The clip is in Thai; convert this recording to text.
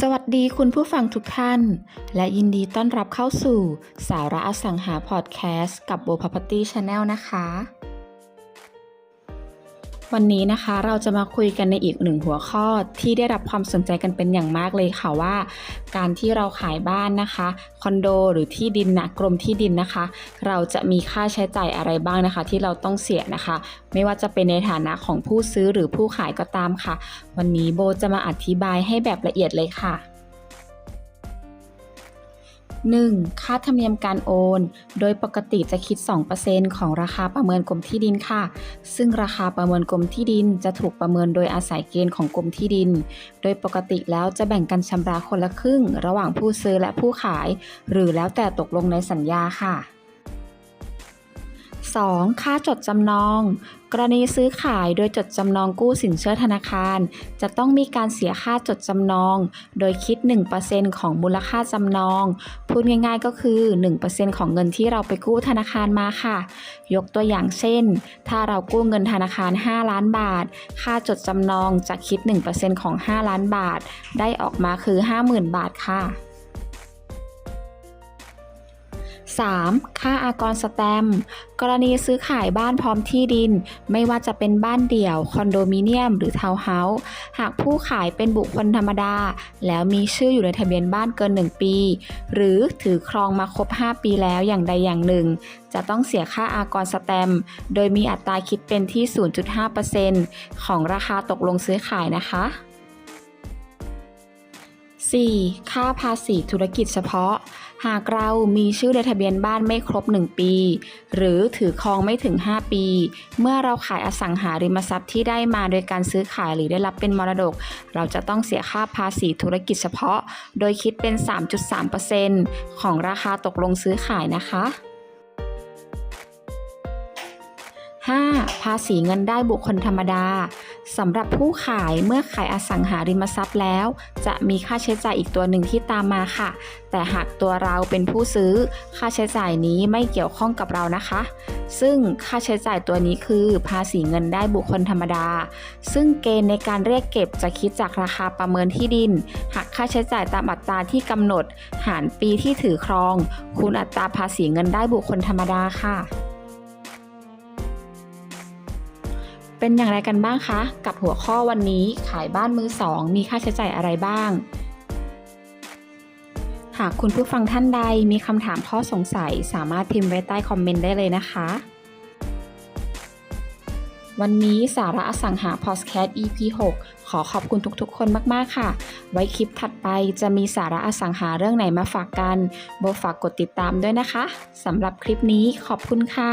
สวัสดีคุณผู้ฟังทุกท่าน และยินดีต้อนรับเข้าสู่สาระอสังหาพอดแคสต์กับโบพาพัตตี้ชาแนลนะคะ วันนี้นะคะเราจะมาคุยกันในอีกหนึ่งหัวข้อที่ได้รับความสนใจกันเป็นอย่างมากเลยค่ะว่า การที่เราขายบ้านนะคะคอนโดหรือที่ดินนะกรมที่ดินนะคะ เราจะมีค่าใช้จ่ายอะไรบ้างนะคะ ที่เราต้องเสียนะคะ ไม่ว่าจะเป็นในฐานะของผู้ซื้อหรือผู้ขายก็ตามค่ะ วันนี้โบจะมาอธิบายให้แบบละเอียดเลยค่ะ 1. ค่าธรรมเนียมการโอน โดยปกติจะคิด 2%ของราคาประเมินกรมที่ดินค่ะ ซึ่งราคาประเมินกรมที่ดินจะถูกประเมินโดยอาศัยเกณฑ์ของกรมที่ดิน โดยปกติแล้วจะแบ่งกันชำระคนละครึ่ง ระหว่างผู้ซื้อและผู้ขาย หรือแล้วแต่ตกลงในสัญญาค่ะ 2. ค่าจดจำนอง กรณีซื้อขายโดยจดจำนองกู้สินเชื่อธนาคาร จะต้องมีการเสียค่าจดจำนอง โดยคิด 1%ของมูลค่าจำนอง พูดง่ายๆก็คือ 1%ของเงินที่เราไปกู้ธนาคารมาค่ะ ยกตัวอย่างเช่น ถ้าเรากู้เงินธนาคาร 5 ล้านบาท ค่าจดจำนองจะคิด 1%ของ 5 ล้านบาท ได้ออกมาคือ 50,000 บาทค่ะ 3. ค่าอากรสแตมกรณีซื้อขายบ้านพร้อมที่ดิน ไม่ว่าจะเป็นบ้านเดี่ยว คอนโดมิเนียม หรือทาวน์เฮาส์หากผู้ขายเป็นบุคคลธรรมดา แล้วมีชื่ออยู่ในทะเบียนบ้านเกิน 1 ปี หรือถือครองมาครบ 5 ปีแล้วอย่างใดอย่างหนึ่ง จะต้องเสียค่าอากรสแตมโดยมีอัตราคิดเป็นที่ 0.5%ของราคาตกลงซื้อขายนะคะ 4. ค่าภาษีธุรกิจเฉพาะ หากเรามีชื่อในทะเบียนบ้านไม่ครบ 1 ปี หรือถือครองไม่ถึง 5 ปี เมื่อเราขายอสังหาริมทรัพย์ที่ได้มาโดยการซื้อขายหรือได้รับเป็นมรดก เราจะต้องเสียค่าภาษีธุรกิจเฉพาะ โดยคิดเป็น 3.3%ของราคาตกลงซื้อขายนะคะ 5. ภาษีเงินได้บุคคลธรรมดาสำหรับผู้ขายเมื่อขายอสังหาริมทรัพย์แล้ว จะมีค่าใช้จ่ายอีกตัวหนึ่งที่ตามมาค่ะ แต่หากตัวเราเป็นผู้ซื้อ ค่าใช้จ่ายนี้ไม่เกี่ยวข้องกับเรานะคะ ซึ่งค่าใช้จ่ายตัวนี้คือ ภาษีเงินได้บุคคลธรรมดา ซึ่งเกณฑ์ในการเรียกเก็บจะคิดจากราคาประเมินที่ดินหักค่าใช้จ่ายตามอัตราที่กำหนด หารปีที่ถือครอง คูณอัตราภาษีเงินได้บุคคลธรรมดาค่ะ เป็นอย่างไรกันบ้างคะ กับหัวข้อวันนี้ขายบ้านมือสองมีค่าใช้จ่ายอะไรบ้าง หากคุณผู้ฟังท่านใดมีคำถามข้อสงสัย สามารถพิมพ์ไว้ใต้คอมเมนต์ได้เลยนะคะ วันนี้สาระอสังหาพอดแคสต์ EP 6 ขอขอบคุณทุกๆ คนมากๆค่ะ ไว้คลิปถัดไปจะมีสาระอสังหาเรื่องไหนมาฝากกันโบฝากกดติดตามด้วยนะคะสำหรับคลิปนี้ขอบคุณค่ะ